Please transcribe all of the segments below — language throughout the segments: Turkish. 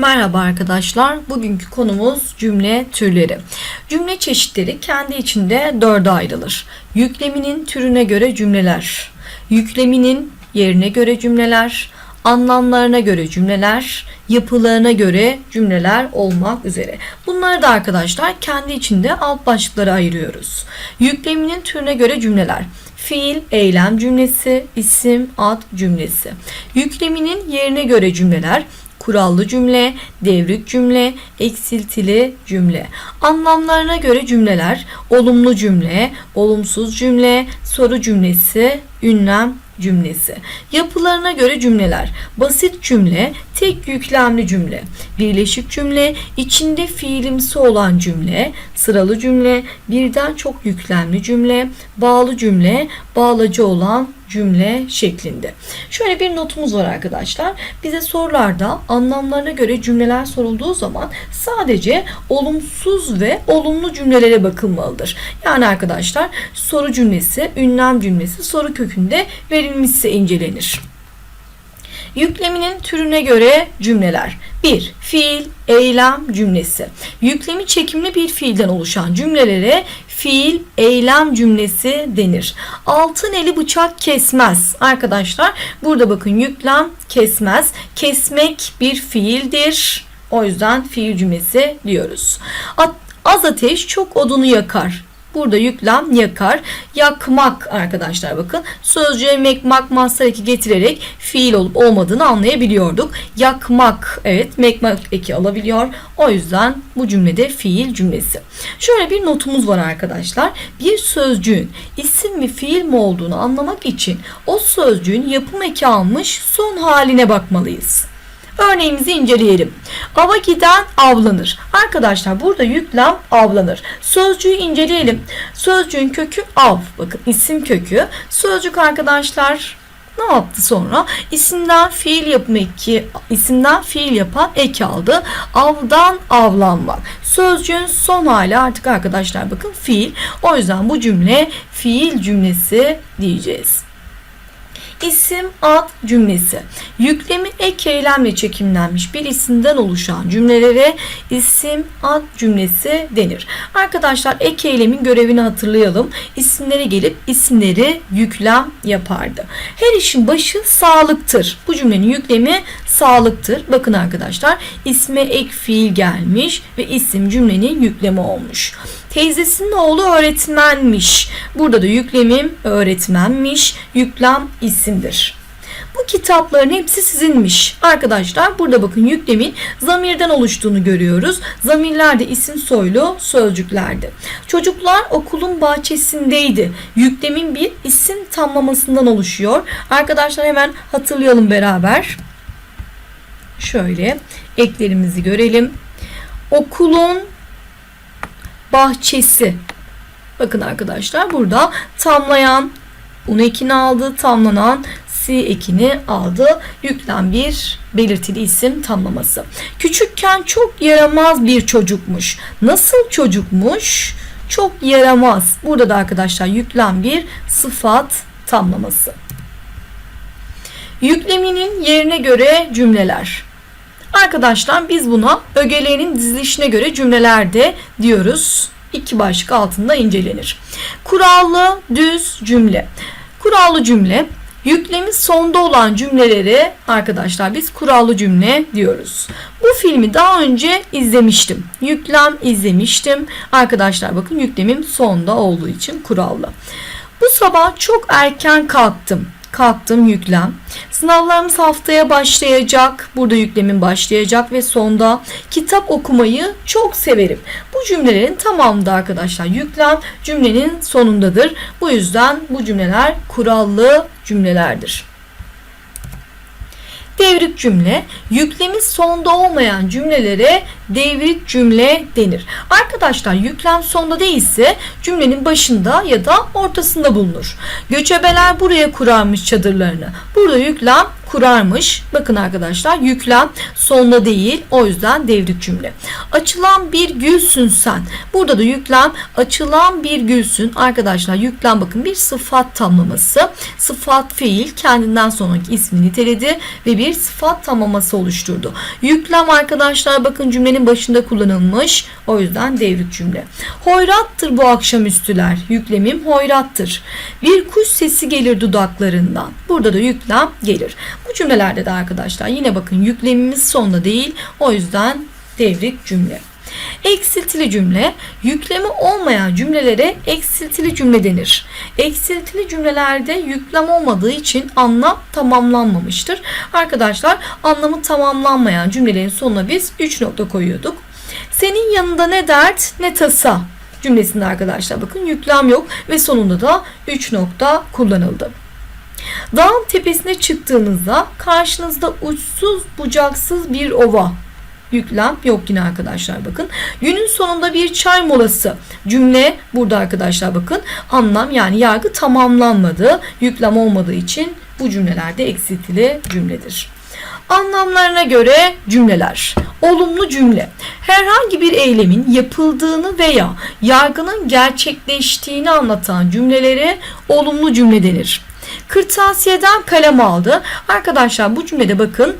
Merhaba arkadaşlar. Bugünkü konumuz cümle türleri. Cümle çeşitleri kendi içinde dörde ayrılır. Yükleminin türüne göre cümleler, yükleminin yerine göre cümleler, anlamlarına göre cümleler, yapılarına göre cümleler olmak üzere. Bunları da arkadaşlar kendi içinde alt başlıklara ayırıyoruz. Yükleminin türüne göre cümleler. Fiil, eylem cümlesi, isim, ad cümlesi. Yükleminin yerine göre cümleler kurallı cümle, devrik cümle, eksiltili cümle. Anlamlarına göre cümleler olumlu cümle, olumsuz cümle, soru cümlesi, ünlem cümlesi. Yapılarına göre cümleler basit cümle, tek yüklemli cümle, birleşik cümle, içinde fiilimsi olan cümle, sıralı cümle, birden çok yüklemli cümle, bağlı cümle, bağlacı olan cümle şeklinde. Şöyle bir notumuz var arkadaşlar. Bize sorularda anlamlarına göre cümleler sorulduğu zaman sadece olumsuz ve olumlu cümlelere bakılmalıdır. Yani arkadaşlar soru cümlesi, ünlem cümlesi soru kökünde verilmişse incelenir. Yükleminin türüne göre cümleler. 1. Fiil, eylem cümlesi. Yüklemi çekimli bir fiilden oluşan cümlelere fiil, eylem cümlesi denir. Altın eli bıçak kesmez. Arkadaşlar burada bakın yüklem kesmez. Kesmek bir fiildir. O yüzden fiil cümlesi diyoruz. Az ateş çok odunu yakar. Burada yüklem yakar. Yakmak arkadaşlar bakın. Sözcüğe mekmak mastar eki getirerek fiil olup olmadığını anlayabiliyorduk. Yakmak evet mekmak eki alabiliyor. O yüzden bu cümlede fiil cümlesi. Şöyle bir notumuz var arkadaşlar. Bir sözcüğün isim mi fiil mi olduğunu anlamak için o sözcüğün yapım eki almış son haline bakmalıyız. Örneğimizi inceleyelim. Ava giden avlanır. Arkadaşlar burada yüklem avlanır. Sözcüğü inceleyelim. Sözcüğün kökü av. Bakın isim kökü. Sözcük arkadaşlar ne yaptı sonra? İsimden fiil yapma eki, isimden fiil yapan ek aldı. Avdan avlanmak. Sözcüğün son hali artık arkadaşlar bakın fiil. O yüzden bu cümle fiil cümlesi diyeceğiz. İsim ad cümlesi. Yüklemi ek eylemle çekimlenmiş bir isimden oluşan cümlelere isim ad cümlesi denir. Arkadaşlar ek eylemin görevini hatırlayalım. İsimlere gelip isimleri yüklem yapardı. Her işin başı sağlıktır. Bu cümlenin yüklemi sağlıktır. Bakın arkadaşlar isme ek fiil gelmiş ve isim cümlenin yüklemi olmuş. Teyzesinin oğlu öğretmenmiş. Burada da yüklemim öğretmenmiş. Yüklem isimdir. Bu kitapların hepsi sizinmiş. Arkadaşlar burada bakın yüklemin zamirden oluştuğunu görüyoruz. Zamirler de isim soylu sözcüklerdi. Çocuklar okulun bahçesindeydi. Yüklemin bir isim tamlamasından oluşuyor. Arkadaşlar hemen hatırlayalım beraber. Şöyle eklerimizi görelim. Okulun bahçesi. Bakın arkadaşlar burada tamlayan un ekini aldı, tamlanan si ekini aldı. Yüklem bir belirtili isim tamlaması. Küçükken çok yaramaz bir çocukmuş. Nasıl çocukmuş? Çok yaramaz. Burada da arkadaşlar yüklem bir sıfat tamlaması. Yükleminin yerine göre cümleler. Arkadaşlar biz buna ögelerin dizilişine göre cümlelerde diyoruz. İki başlık altında incelenir. Kurallı düz cümle. Kurallı cümle yüklemi sonda olan cümleleri arkadaşlar biz kurallı cümle diyoruz. Bu filmi daha önce izlemiştim. Yüklem izlemiştim. Arkadaşlar bakın yüklemim sonda olduğu için kurallı. Bu sabah çok erken kalktım kalktım yüklem. Sınavlarımız haftaya başlayacak. Burada yüklemin başlayacak ve sonda kitap okumayı çok severim. Bu cümlelerin tamamında arkadaşlar yüklem cümlenin sonundadır. Bu yüzden bu cümleler kurallı cümlelerdir. Devrik cümle, yüklemi sonda olmayan cümlelere devrik cümle denir. Arkadaşlar yüklem sonda değilse cümlenin başında ya da ortasında bulunur. Göçebeler buraya kurarmış çadırlarını. Burada yüklem kurarmış. Bakın arkadaşlar yüklem sonda değil. O yüzden devrik cümle. Açılan bir gülsün sen. Burada da yüklem açılan bir gülsün. Arkadaşlar yüklem bakın bir sıfat tamlaması. Sıfat fiil kendinden sonraki ismi niteledi ve bir sıfat tamlaması oluşturdu. Yüklem arkadaşlar bakın cümlenin başında kullanılmış. O yüzden devrik cümle. Hoyrattır bu akşamüstüler. Yüklemim hoyrattır. Bir kuş sesi gelir dudaklarından. Burada da yüklem gelir. Bu cümlelerde de arkadaşlar yine bakın yüklemimiz sonda değil. O yüzden devrik cümle. Eksiltili cümle, yüklemi olmayan cümlelere eksiltili cümle denir. Eksiltili cümlelerde yüklem olmadığı için anlam tamamlanmamıştır. Arkadaşlar anlamı tamamlanmayan cümlelerin sonuna biz 3 nokta koyuyorduk. Senin yanında ne dert ne tasa cümlesinde arkadaşlar bakın yüklem yok ve sonunda da 3 nokta kullanıldı. Dağın tepesine çıktığınızda karşınızda uçsuz bucaksız bir ova. Yüklem yok yine arkadaşlar bakın. Günün sonunda bir çay molası. Cümle burada arkadaşlar bakın. Anlam yani yargı tamamlanmadı. Yüklem olmadığı için bu cümlelerde eksiltili cümledir. Anlamlarına göre cümleler. Olumlu cümle. Herhangi bir eylemin yapıldığını veya yargının gerçekleştiğini anlatan cümlelere olumlu cümle denir. Kırtasiyeden kalem aldı. Arkadaşlar bu cümlede bakın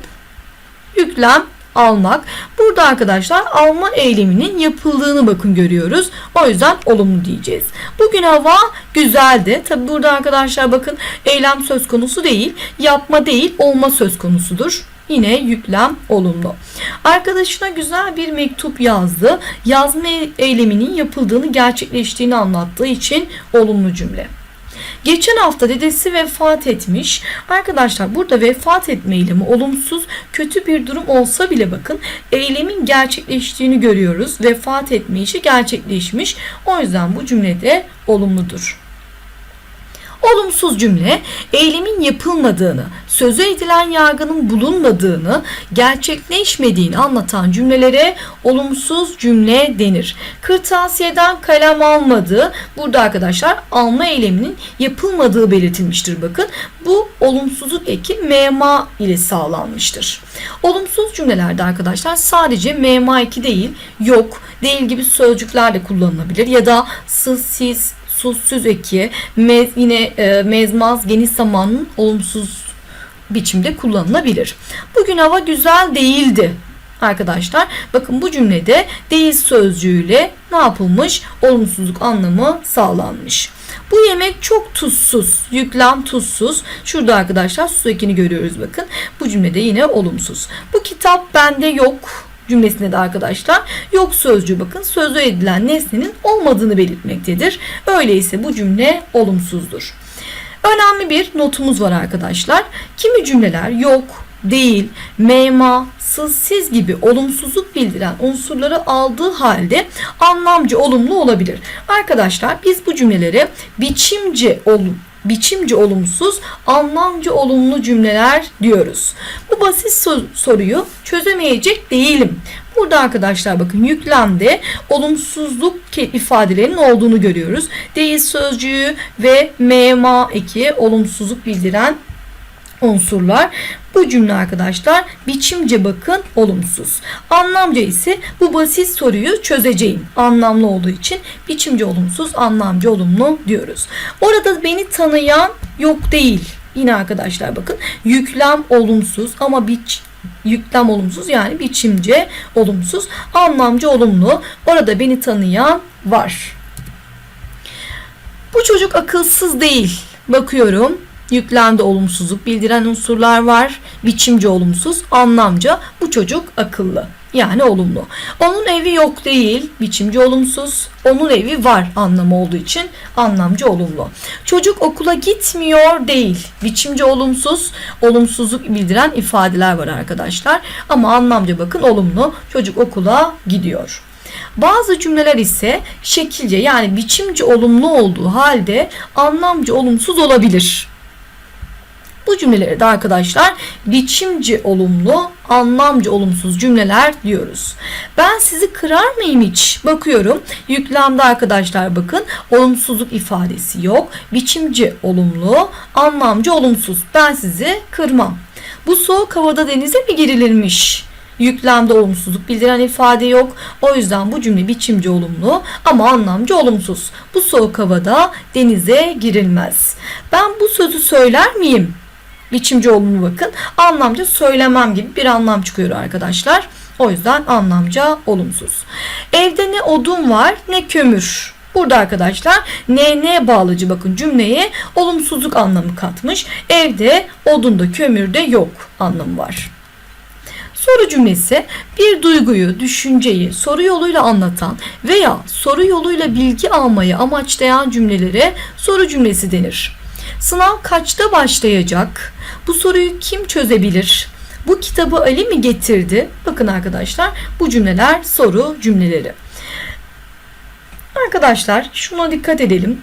yüklem almak. Burada arkadaşlar alma eyleminin yapıldığını bakın görüyoruz. O yüzden olumlu diyeceğiz. Bugün hava güzeldi. Tabi burada arkadaşlar bakın eylem söz konusu değil. Yapma değil olma söz konusudur. Yine yüklem olumlu. Arkadaşına güzel bir mektup yazdı. Yazma eyleminin yapıldığını gerçekleştiğini anlattığı için olumlu cümle. Geçen hafta dedesi vefat etmiş. Arkadaşlar burada vefat etme eylemi olumsuz kötü bir durum olsa bile bakın eylemin gerçekleştiğini görüyoruz. Vefat etme işi gerçekleşmiş. O yüzden bu cümlede olumludur. Olumsuz cümle eylemin yapılmadığını, sözü edilen yargının bulunmadığını, gerçekleşmediğini anlatan cümlelere olumsuz cümle denir. Kırtasiyeden kalem almadı. Burada arkadaşlar alma eyleminin yapılmadığı belirtilmiştir bakın. Bu olumsuzluk eki mema ile sağlanmıştır. Olumsuz cümlelerde arkadaşlar sadece mema eki değil, yok, değil gibi sözcükler de kullanılabilir ya da sız, siz, süz eki, mez, yine e, mezmaz, geniş zamanın olumsuz biçimde kullanılabilir. Bugün hava güzel değildi arkadaşlar. Bakın bu cümlede değil sözcüğüyle ne yapılmış? Olumsuzluk anlamı sağlanmış. Bu yemek çok tuzsuz. Yüklem tuzsuz. Şurada arkadaşlar sus ekini görüyoruz bakın. Bu cümlede yine olumsuz. Bu kitap bende yok cümlesinde de arkadaşlar yok sözcüğü bakın sözü edilen nesnenin olmadığını belirtmektedir. Öyleyse bu cümle olumsuzdur. Önemli bir notumuz var arkadaşlar. Kimi cümleler yok, değil, mema, sız, siz gibi olumsuzluk bildiren unsurları aldığı halde anlamcı olumlu olabilir. Arkadaşlar biz bu cümleleri biçimci olum biçimci olumsuz, anlamcı olumlu cümleler diyoruz. Bu basit soruyu çözemeyecek değilim. Burada arkadaşlar bakın yüklemde olumsuzluk ifadelerinin olduğunu görüyoruz. Değil sözcüğü ve mema eki olumsuzluk bildiren unsurlar. Bu cümle arkadaşlar biçimce bakın olumsuz. Anlamca ise bu basit soruyu çözeceğim. Anlamlı olduğu için biçimce olumsuz, anlamcı olumlu diyoruz. Orada beni tanıyan yok değil. Yine arkadaşlar bakın yüklem olumsuz ama biç yüklem olumsuz yani biçimce olumsuz, anlamcı olumlu. Orada beni tanıyan var. Bu çocuk akılsız değil. Bakıyorum Yüklemde olumsuzluk bildiren unsurlar var. Biçimci olumsuz, anlamca bu çocuk akıllı. Yani olumlu. Onun evi yok değil, biçimci olumsuz. Onun evi var anlamı olduğu için anlamcı olumlu. Çocuk okula gitmiyor değil, biçimci olumsuz, olumsuzluk bildiren ifadeler var arkadaşlar. Ama anlamca bakın olumlu. Çocuk okula gidiyor. Bazı cümleler ise şekilce yani biçimci olumlu olduğu halde anlamcı olumsuz olabilir. Bu cümlelere de arkadaşlar biçimci olumlu, anlamcı olumsuz cümleler diyoruz. Ben sizi kırar mıyım hiç? Bakıyorum. Yüklemde arkadaşlar bakın olumsuzluk ifadesi yok. Biçimci olumlu, anlamcı olumsuz. Ben sizi kırmam. Bu soğuk havada denize mi girilirmiş? Yüklemde olumsuzluk bildiren ifade yok. O yüzden bu cümle biçimci olumlu ama anlamcı olumsuz. Bu soğuk havada denize girilmez. Ben bu sözü söyler miyim? Biçimci olumlu bakın. Anlamca söylemem gibi bir anlam çıkıyor arkadaşlar. O yüzden anlamca olumsuz. Evde ne odun var ne kömür. Burada arkadaşlar ne bağlıcı bakın cümleye olumsuzluk anlamı katmış. Evde odunda kömürde yok anlamı var. Soru cümlesi bir duyguyu, düşünceyi soru yoluyla anlatan veya soru yoluyla bilgi almayı amaçlayan cümlelere soru cümlesi denir. Sınav kaçta başlayacak? Bu soruyu kim çözebilir? Bu kitabı Ali mi getirdi? Bakın arkadaşlar bu cümleler soru cümleleri. Arkadaşlar şuna dikkat edelim.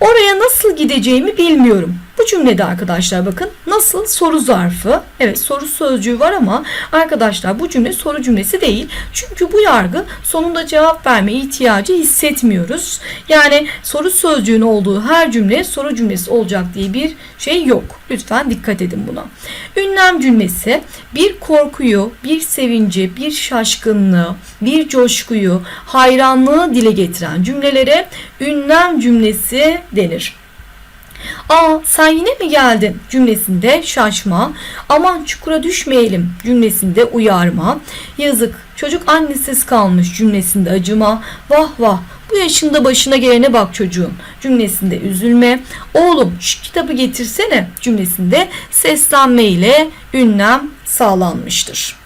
Oraya nasıl gideceğimi bilmiyorum. Bu cümlede arkadaşlar bakın nasıl soru zarfı. Evet soru sözcüğü var ama arkadaşlar bu cümle soru cümlesi değil. Çünkü bu yargı sonunda cevap verme ihtiyacı hissetmiyoruz. Yani soru sözcüğün olduğu her cümle soru cümlesi olacak diye bir şey yok. Lütfen dikkat edin buna. Ünlem cümlesi bir korkuyu, bir sevinci, bir şaşkınlığı, bir coşkuyu, hayranlığı dile getiren cümlelere ünlem cümlesi denir. Aa sen yine mi geldin? Cümlesinde şaşma, aman çukura düşmeyelim cümlesinde uyarma, yazık çocuk annesiz kalmış cümlesinde acıma, vah vah bu yaşında başına gelene bak çocuğun cümlesinde üzülme, oğlum şu kitabı getirsene cümlesinde seslenme ile ünlem sağlanmıştır.